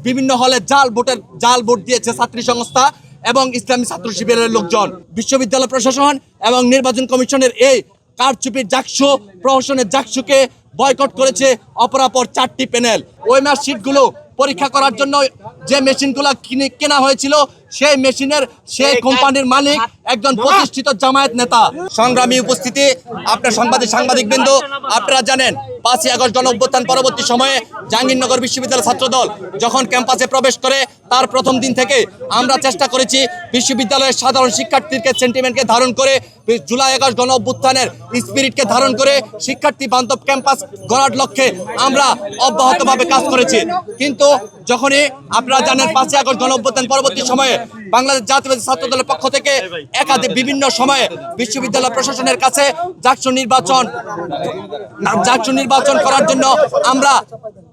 বিভিন্ন হলে জাল ভোটের, জাল ভোট দিয়েছে ছাত্রী সংস্থা এবং ইসলামী ছাত্র শিবিরের লোকজন। বিশ্ববিদ্যালয় প্রশাসন এবং নির্বাচন কমিশনের এই কারচুপির জাকসু, প্রহসনের জাকসুকে বয়কট করেছে অপরাপর চারটি প্যানেল। ওই ম্যাচ শিটগুলো পরীক্ষা করার জন্য যে মেশিনগুলো কিনে কেনা হয়েছিল সেই মেশিনের সেই কোম্পানির মালিক একজন প্রতিষ্ঠিত জামায়াত নেতা। সংগ্রামী উপস্থিতি আপনার সাংবাদিক সাংবাদিক বিন্দু আপনারা জানেন পাঁচই আগস্ট গণ অভ্যুত্থান পরবর্তী সময়ে জাহাঙ্গীরনগর বিশ্ববিদ্যালয় ছাত্রদল যখন ক্যাম্পাসে প্রবেশ করে তার প্রথম দিন থেকে আমরা চেষ্টা করেছি বিশ্ববিদ্যালয়ের সাধারণ শিক্ষার্থীকে সেন্টিমেন্টকে ধারণ করে, জুলাই আগস্ট গণ অভ্যুত্থানের স্পিরিটকে ধারণ করে শিক্ষার্থী বান্ধব ক্যাম্পাস গড়ার লক্ষ্যে আমরা অব্যাহতভাবে কাজ করেছি। কিন্তু যখনই আপনারা জানেন পাঁচই আগস্ট গণ অভ্যুত্থান পরবর্তী সময়ে বাংলাদেশ জাতীয়বাদী ছাত্র দলের পক্ষ থেকে একাধিক বিভিন্ন সময়ে বিশ্ববিদ্যালয় প্রশাসনের কাছে জাকসু নির্বাচন জাকসু নির্বাচন করার জন্য আমরা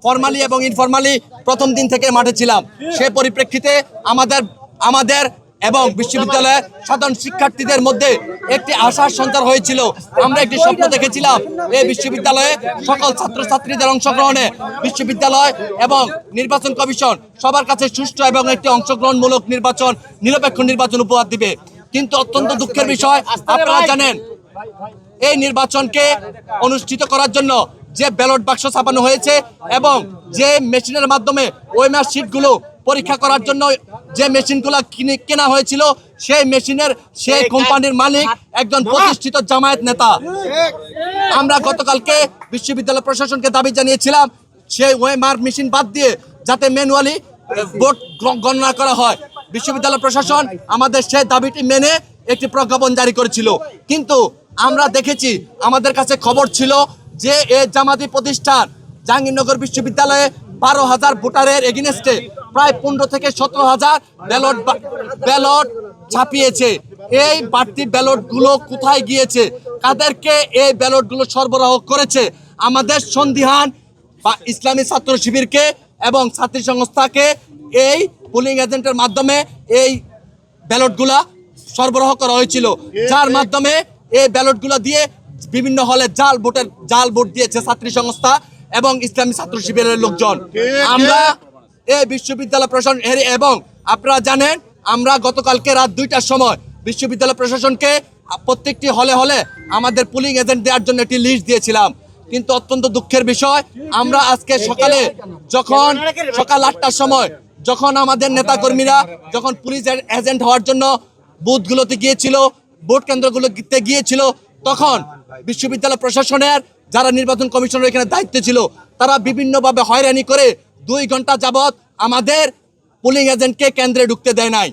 ফর্মালি এবং ইনফরমালি প্রথম দিন থেকে মাঠে ছিলাম। সে পরিপ্রেক্ষিতে আমাদের আমাদের এবং বিশ্ববিদ্যালয়ের সাধারণ শিক্ষার্থীদের মধ্যে একটি আশার সঞ্চার হয়েছিল। আমরা একটি স্বপ্ন দেখেছিলাম এই বিশ্ববিদ্যালয়ে সকল ছাত্রছাত্রীদের অংশগ্রহণে বিশ্ববিদ্যালয় এবং নির্বাচন কমিশন সবার কাছে সুষ্ঠু এবং একটি অংশগ্রহণমূলক নির্বাচন, নিরপেক্ষ নির্বাচন উপহার দিবে। কিন্তু অত্যন্ত দুঃখের বিষয়, আপনারা জানেন, এই নির্বাচনকে অনুষ্ঠিত করার জন্য যে ব্যালট বাক্স ছাপানো হয়েছে এবং যে মেশিনের মাধ্যমে ওই ম্যাচ সিটগুলো পরীক্ষা করার জন্য যে মেশিনগুলো কিনে কেনা হয়েছিল সেই মেশিনের সেই কোম্পানির মালিক একজন প্রতিষ্ঠিত জামায়াত নেতা। আমরা গতকালকে বিশ্ববিদ্যালয় প্রশাসনকে দাবি জানিয়েছিলাম সেই ওয়েমার মেশিন বাদ দিয়ে যাতে ম্যানুয়ালি ভোট গণনা করা হয়। বিশ্ববিদ্যালয় প্রশাসন আমাদের সেই দাবিটি মেনে একটি প্রজ্ঞাপন জারি করেছিল। কিন্তু আমরা দেখেছি আমাদের কাছে খবর ছিল যে এ জামাতি প্রতিষ্ঠান জাহাঙ্গীরনগর বিশ্ববিদ্যালয়ে বারো হাজার ভোটারের এগেনস্টে প্রায় পনেরো থেকে সতেরো হাজার ব্যালট ব্যালট ছাপিয়েছে। এই বাড়তি ব্যালটগুলো কোথায় গিয়েছে? কাদেরকে এই ব্যালটগুলো সরবরাহ করেছে? আমাদের সন্দিহান বা ইসলামী ছাত্র শিবিরকে এবং ছাত্রী সংস্থাকে এই পোলিং এজেন্টের মাধ্যমে এই ব্যালটগুলা সরবরাহ করা হয়েছিল। যার মাধ্যমে এই ব্যালটগুলো দিয়ে বিভিন্ন হলে জাল ভোটের জাল ভোট দিয়েছে ছাত্রী সংস্থা এবং ইসলামী ছাত্র শিবিরের লোকজন। আমরা এই বিশ্ববিদ্যালয় প্রশাসন এবং আপনারা জানেন আমরা গতকালকে রাত দুইটার সময় বিশ্ববিদ্যালয় প্রশাসনকে প্রত্যেকটি হলে হলে আমাদের পুলিং এজেন্ট দেওয়ার জন্য একটি লিস্ট দিয়েছিলাম। কিন্তু অত্যন্ত দুঃখের বিষয় আমরা আজকে সকালে যখন সকাল আটটার সময় যখন আমাদের নেতাকর্মীরা যখন পুলিশ এজেন্ট হওয়ার জন্য বুথগুলোতে গিয়েছিল ভোট কেন্দ্রগুলোতে গিয়েছিল তখন বিশ্ববিদ্যালয় প্রশাসনের যারা নির্বাচন কমিশনের এখানে দায়িত্ব ছিল তারা বিভিন্নভাবে হয়রানি করে দুই ঘণ্টা যাবত আমাদের পুলিং এজেন্টকে কেন্দ্রে ঢুকতে দেয় নাই।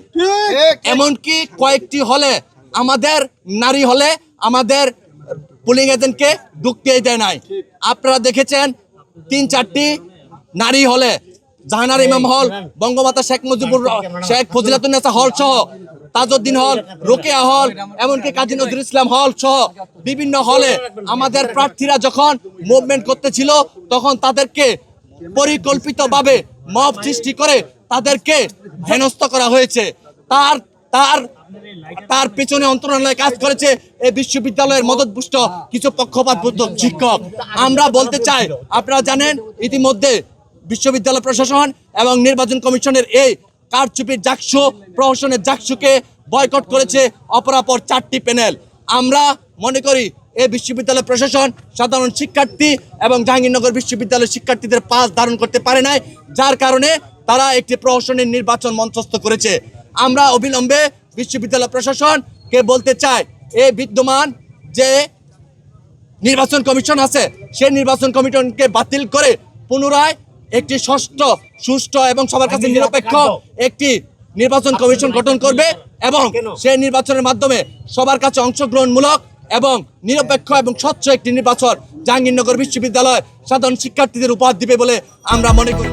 এমনকি কয়েকটি হলে আমাদের নারী হলে আমাদের পুলিং এজেন্টকে ঢুকতেই দেয় নাই। আপনারা দেখেছেন তিন চারটি নারী হলে জাহানার ইমাম হল বঙ্গমাতা শেখ মুজিবুর শেখ ফজিলাতুন্নেসা হল সহ তাজউদ্দিন হল, রোকেয়া হল, এমনকি কাজী নজরুল ইসলাম হল সহ বিভিন্ন হলে আমাদের প্রার্থীরা যখন মুভমেন্ট করতেছিল, তখন তাদেরকে পরিকল্পিতভাবে মব সৃষ্টি করে তাদেরকে হেনস্থ করা হয়েছে। তার তার তার পেছনে অন্তরালয়ে কাজ করেছে এই বিশ্ববিদ্যালয়ের মদতপুষ্ট কিছু পক্ষপাত শিক্ষক। আমরা বলতে চাই, আপনারা জানেন, ইতিমধ্যে বিশ্ববিদ্যালয় প্রশাসন এবং নির্বাচন কমিশনের এই কারচুপির জাকসু, প্রহসনের জাকসুকে বয়কট করেছে অপরাপর চারটি প্যানেল আমরা মনে করি এই বিশ্ববিদ্যালয় প্রশাসন সাধারণ শিক্ষার্থী এবং জাহাঙ্গীরনগর বিশ্ববিদ্যালয়ের শিক্ষার্থীদের পাস ধারণ করতে পারে নাই, যার কারণে তারা একটি প্রহসনের নির্বাচন মঞ্চস্থ করেছে। আমরা অবিলম্বে বিশ্ববিদ্যালয় প্রশাসনকে বলতে চাই এই বিদ্যমান যে নির্বাচন কমিশন আছে সেই নির্বাচন কমিশনকে বাতিল করে পুনরায় একটি ষষ্ঠ সুষ্ঠ এবং সবার কাছে নিরপেক্ষ একটি নির্বাচন কমিশন গঠন করবে এবং সেই নির্বাচনের মাধ্যমে সবার কাছে অংশগ্রহণমূলক এবং নিরপেক্ষ এবং স্বচ্ছ একটি নির্বাচন জাহাঙ্গীরনগর বিশ্ববিদ্যালয় সাধারণ শিক্ষার্থীদের উপহার দিবে বলে আমরা মনে করি।